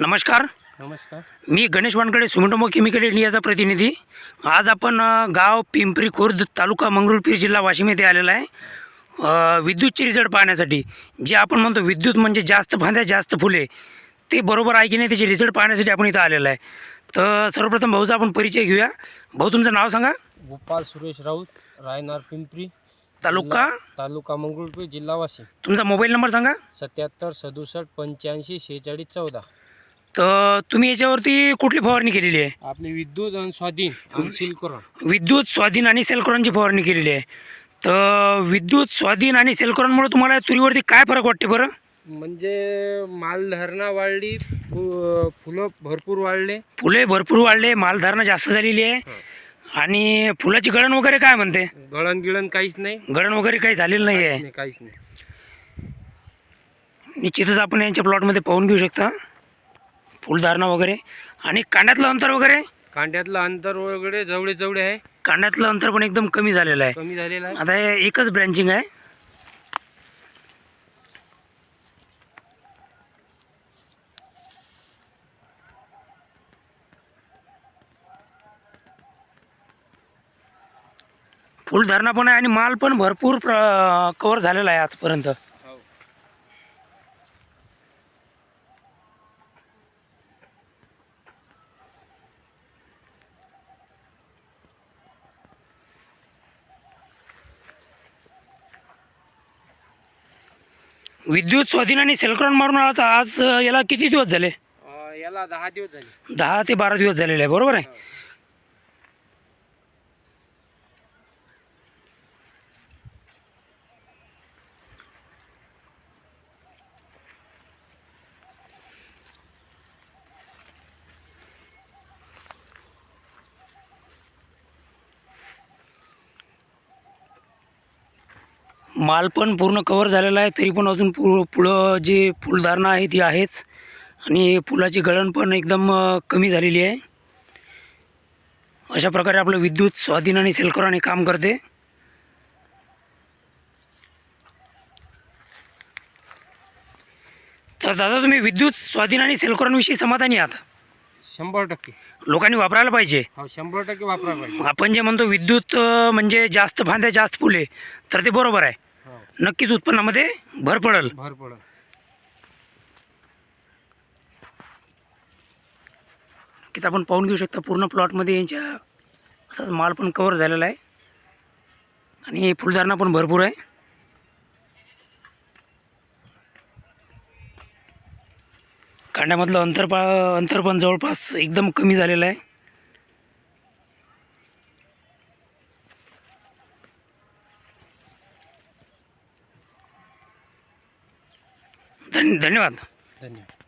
नमस्कार. नमस्कार. मी गणेश वानकडे सुमिटोमो केमिकल इंडियाचा प्रतिनिधी. आज आपण अ, गाव पिंपरी खुर्द तालुका मंगरुळपीर जिल्हा वाशिम येथे आलेला आहे. अ, विद्युतचे रिझल्ट पाहण्यासाठी. जे आपण म्हणतो विद्युत म्हणजे जास्त फांद्या जास्त फुले. ते बरोबर आहे की नाही त्याचे रिझल्ट पाहण्यासाठी आपण इथं आलेलं आहे. तर सर्वप्रथम भाऊचा आपण परिचय घेऊया. भाऊ तुमचं नाव सांगा. गोपाल सुरेश राऊत रायनार पिंपरी तालुका? तालुका मंगरुळपीर जिल्हा वाशिम. तुमचा मोबाईल नंबर सांगा. सत्याहत्तर सदुसष्ट पंच्याऐंशी शेहेचाळीस चौदा. तर तुम्ही याच्यावरती कुठली फवारणी केलेली आहे? आपले विद्युत आणि स्वाधीन आणि सिल्कोरॉन. विद्युत स्वाधीन आणि सेलकॉनची फवारणी केलेली आहे. तर विद्युत स्वाधीन आणि सेलकॉनमुळे तुम्हाला तुरीवरती काय फरक वाटते बरं? म्हणजे मालधारणा वाढली फु- फुलं भरपूर वाढले. फुले भरपूर वाढले मालधारणा जास्त झालेली आहे. आणि फुलाची गळण वगैरे काय म्हणते? गळण गिळण काहीच नाही. गळण वगैरे काही झालेलं नाही आहे. नाही, काहीच नाही. निश्चितच आपण यांच्या प्लॉटमध्ये पाहून घेऊ शकता. फुलधारणा वगैरे आणि कांड्यातलं अंतर वगैरे? कांड्यातलं अंतर वगैरे जवळे जवळे आहे. कांड्यातलं अंतर पण एकदम कमी झालेलं आहे. कमी झालेलं आहे. आता हे एकच ब्रँचिंग आहे. फुलधारणा पण आहे आणि माल पण भरपूर कवर झालेला आहे आजपर्यंत हो. विद्युत स्वाधीन आणि सेलक्रॉन मारून आला तर आज याला किती दिवस झाले? याला दहा दिवस झाले. दहा ते बारा दिवस झालेले आहे बरोबर आहे? माल पण पूर्ण कवर झालेला आहे तरी पण अजून पु पुढं जे फुलधारणा आहे ती आहेच. आणि फुलाची गळण पण एकदम कमी झालेली आहे. अशा प्रकारे आपलं विद्युत स्वाधीन आणि सेलकराने काम करते. तर दादा तुम्ही विद्युत स्वाधीन आणि सेलकरांविषयी समाधानी आहात? शंभर टक्के. लोकांनी वापरायला पाहिजे. हो शंभर टक्के वापरायला पाहिजे. आपण जे म्हणतो विद्युत अ, म्हणजे जास्त फांद्या जास्त फुले तर ते बरोबर आहे. हो. नक्कीच उत्पन्नामध्ये भर पडेल. भर पडत नक्कीच आपण पाहून घेऊ शकता पूर्ण प्लॉटमध्ये यांच्या असाच माल पण कवर झालेला आहे. आणि फुलधारणा पण भरपूर आहे. कांड्यामधलं अंतर पा अंतर पण जवळपास एकदम कमी झालेलं आहे. धन धन्यवाद. धन्यवाद.